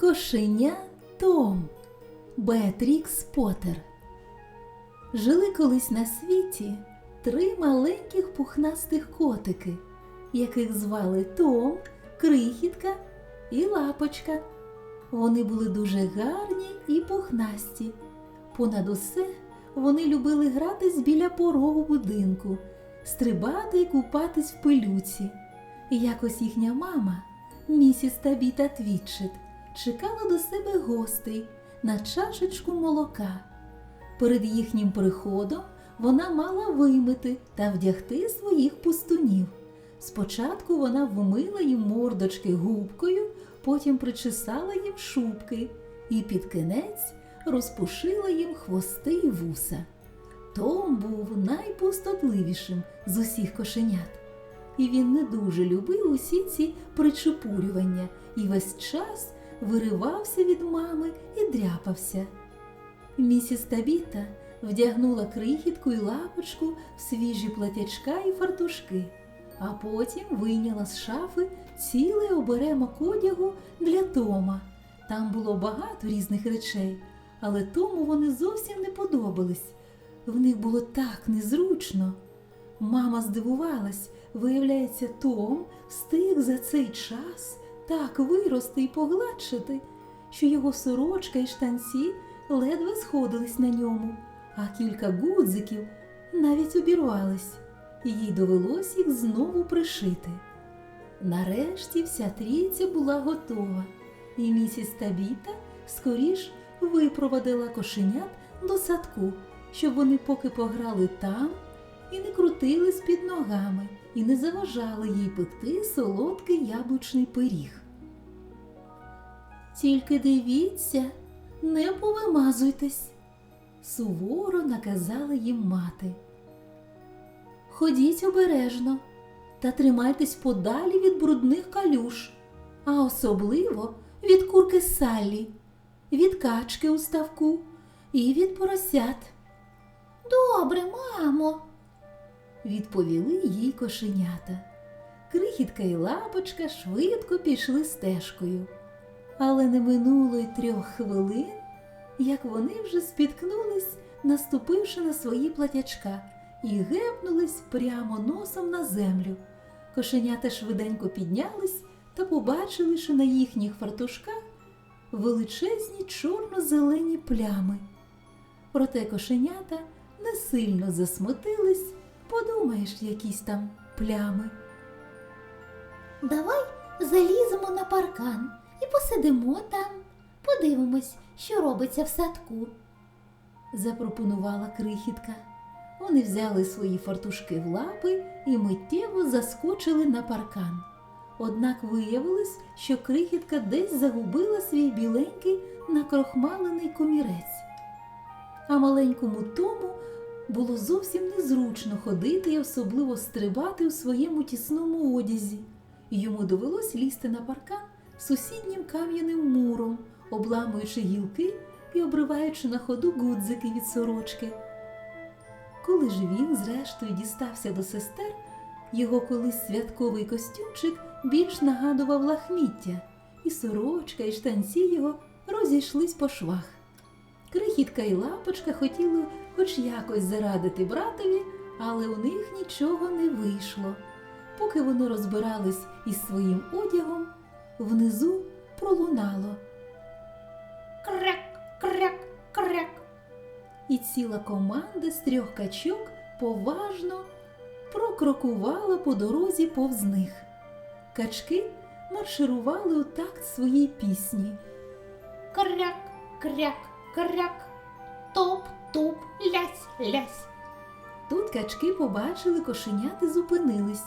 Кошеня Том Беатрікс Поттер. Жили колись на світі три маленьких пухнастих котики, яких звали Том, Крихітка і Лапочка. Вони були дуже гарні і пухнасті. Понад усе вони любили гратись біля порогу будинку, стрибати і купатись в пилюці. Якось їхня мама, місіс Табіта Твітчет, чекала до себе гостей на чашечку молока. Перед їхнім приходом вона мала вимити та вдягти своїх пустунів. Спочатку вона вмила їм мордочки губкою, потім причесала їм шубки і під кінець розпушила їм хвости й вуса. Том був найпустотливішим з усіх кошенят, і він не дуже любив усі ці причепурювання і весь час виривався від мами і дряпався. Місіс Табіта вдягнула крихітку й лапочку в свіжі платячка і фартушки, а потім вийняла з шафи цілий оберемок одягу для Тома. Там було багато різних речей, але Тому вони зовсім не подобались. В них було так незручно. Мама здивувалась, виявляється, Том встиг за цей час так вирости і погладшити, що його сорочка і штанці ледве сходились на ньому, а кілька гудзиків навіть обірвались, і їй довелось їх знову пришити. Нарешті вся трійця була готова, і місіс Табіта скоріш випровадила кошенят до садку, щоб вони поки пограли там і не крутились під ногами, і не заважали їй пекти солодкий яблучний пиріг. Тільки дивіться, не повимазуйтесь, суворо наказала їм мати. Ходіть обережно та тримайтесь подалі від брудних калюш, а особливо від курки Саллі, від качки у ставку і від поросят. Добре, мамо. Відповіли їй кошенята. Крихітка і лапочка швидко пішли стежкою. Але не минуло й трьох хвилин, як вони вже спіткнулись, наступивши на свої платячка, і гепнулись прямо носом на землю. Кошенята швиденько піднялись та побачили, що на їхніх фартушках величезні чорно-зелені плями. Проте кошенята не сильно засмутились, подумаєш, якісь там плями. Давай заліземо на паркан і посидимо там. Подивимось, що робиться в садку. запропонувала крихітка. Вони взяли свої фартушки в лапи і миттєво заскочили на паркан. Однак виявилось, що крихітка десь загубила свій біленький накрохмалений комірець. А маленькому тому було зовсім незручно ходити і особливо стрибати у своєму тісному одязі. Йому довелось лізти на паркан сусіднім кам'яним муром, обламуючи гілки і обриваючи на ходу гудзики від сорочки. Коли ж він, зрештою, дістався до сестер, його колись святковий костюмчик більш нагадував лахміття, і сорочка, і штанці його розійшлись по швах. Крихітка і лапочка хотіли хоч якось зарадити братові, але у них нічого не вийшло. Поки вони розбирались із своїм одягом, внизу пролунало, Крек, крек, крек. і ціла команда з трьох качок поважно прокрокувала по дорозі повз них. Качки марширували у такт своїй пісні. Крек, крек, крек. Топ, туп, лясь, лясь. Тут качки побачили кошенят і зупинились.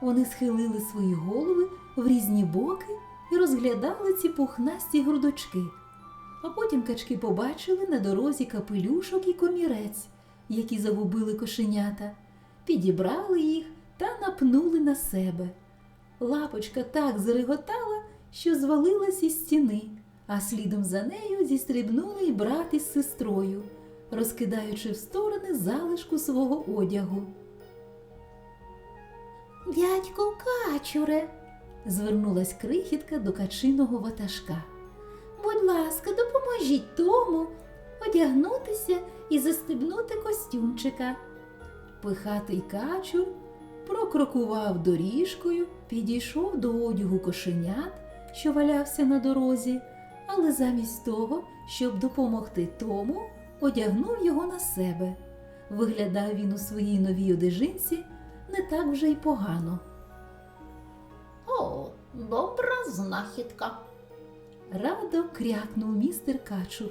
Вони схилили свої голови в різні боки і розглядали ці пухнасті грудочки. А потім качки побачили на дорозі капелюшок і комірець, які загубили кошенята, підібрали їх та напнули на себе. Лапочка так зареготала, що звалилась із стіни, а слідом за нею зістрибнули й брат із сестрою, розкидаючи в сторони залишку свого одягу. Дядьку качуре, Звернулась крихітка до качиного ватажка. будь ласка, допоможіть тому одягнутися і застебнути костюмчика. Пихатий качур прокрокував доріжкою, підійшов до одягу кошенят, що валявся на дорозі, але замість того, щоб допомогти тому, одягнув його на себе. Виглядав він у своїй новій одежинці не так вже й погано. О, добра знахідка. Радо крякнув містер Качур,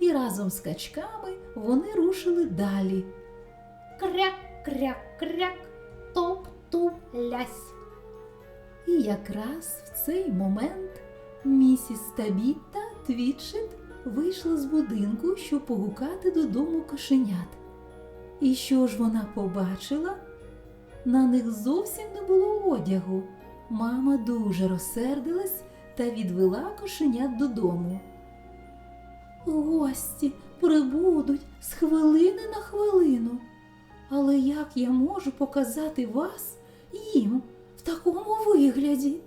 і разом з качками вони рушили далі. Кряк, кряк, кряк, топ, туп, лясь. І якраз в цей момент місіс Табіта Твітчет вийшла з будинку, щоб погукати додому кошенят. І що ж вона побачила? На них зовсім не було одягу. Мама дуже розсердилась та відвела кошенят додому. Гості прибудуть з хвилини на хвилину. Але як я можу показати вас їм в такому вигляді?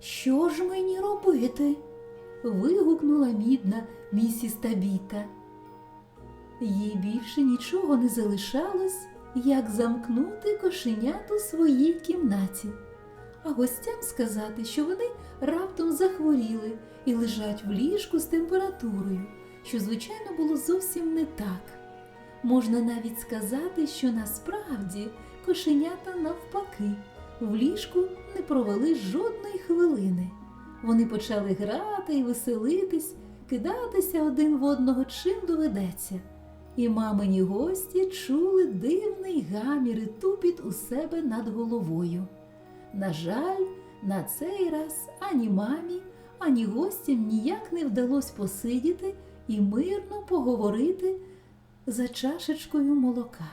Що ж мені робити? вигукнула мідна місіс Табіта. Їй більше нічого не залишалось, як замкнути кошенят у своїй кімнаті, а гостям сказати, що вони раптом захворіли і лежать в ліжку з температурою, що, звичайно, було зовсім не так. Можна навіть сказати, що насправді кошенята навпаки в ліжку не провели жодної хвилини. Вони почали грати і веселитись, кидатися один в одного, чим доведеться. І мамині гості чули дивний гамір і тупіт у себе над головою. На жаль, на цей раз ані мамі, ані гостям ніяк не вдалося посидіти і мирно поговорити за чашечкою молока.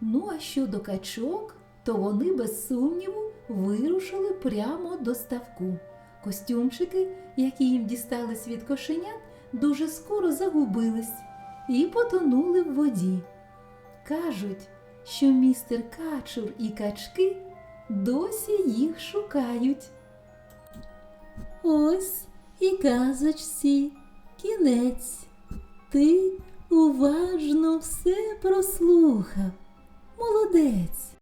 Ну, а щодо качок, то вони без сумніву вирушили прямо до ставку. Костюмчики, які їм дістались від кошенят, дуже скоро загубились і потонули в воді. Кажуть, що містер Качур і качки досі їх шукають. Ось і казочці кінець. Ти уважно все прослухав. Молодець.